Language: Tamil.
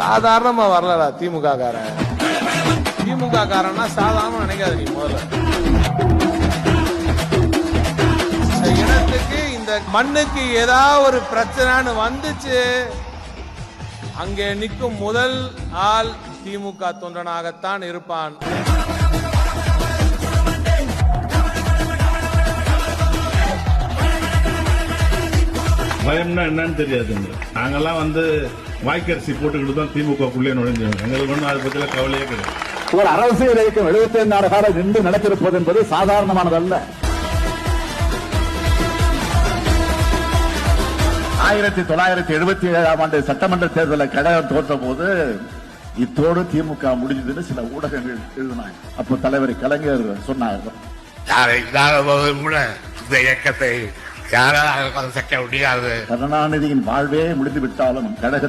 சாதாரணமா வரலடா திமுக காரன் திமுக காரன்னா சாதாரண நினைக்காத நீ முதல்ல இனத்துக்கு இந்த மண்ணுக்கு ஏதாவது ஒரு பிரச்சனைன்னு வந்துச்சு அங்கே நிற்கும் முதல் ஆள் திமுக தொண்டனாகத்தான் இருப்பான். பயம்னா என்னன்னு தெரியாதுங்க நாங்கெல்லாம் வந்து வாய்க்கரிசி போட்டுக்கிட்டு தான் திமுகக்குள்ளே நுழைஞ்சோம் எங்களுக்கு ஒன்றும் அதை பற்றில கவலையே கிடையாது. ஒரு அரசியல் இயக்கம் எழுபத்தி ஐந்து ஆறு காலம் நின்று நடத்திருப்பது என்பது சாதாரணமானதல்ல. ஆயிரத்தி தொள்ளாயிரத்தி எழுபத்தி ஏழாம் ஆண்டு சட்டமன்ற தேர்தலில் கழகம் தோற்ற போது இத்தோடு திமுக முடிஞ்சதுன்னு சில ஊடகங்கள் எழுதினாங்க. அப்போ தலைவர் கலைஞர் சொன்னார் யாரை இல்லாத போதும் கூட இந்த இயக்கத்தை யாரால் கலைக்க முடியாது கருணாநிதியின் வாழ்வே முடிந்து விட்டாலும் கழக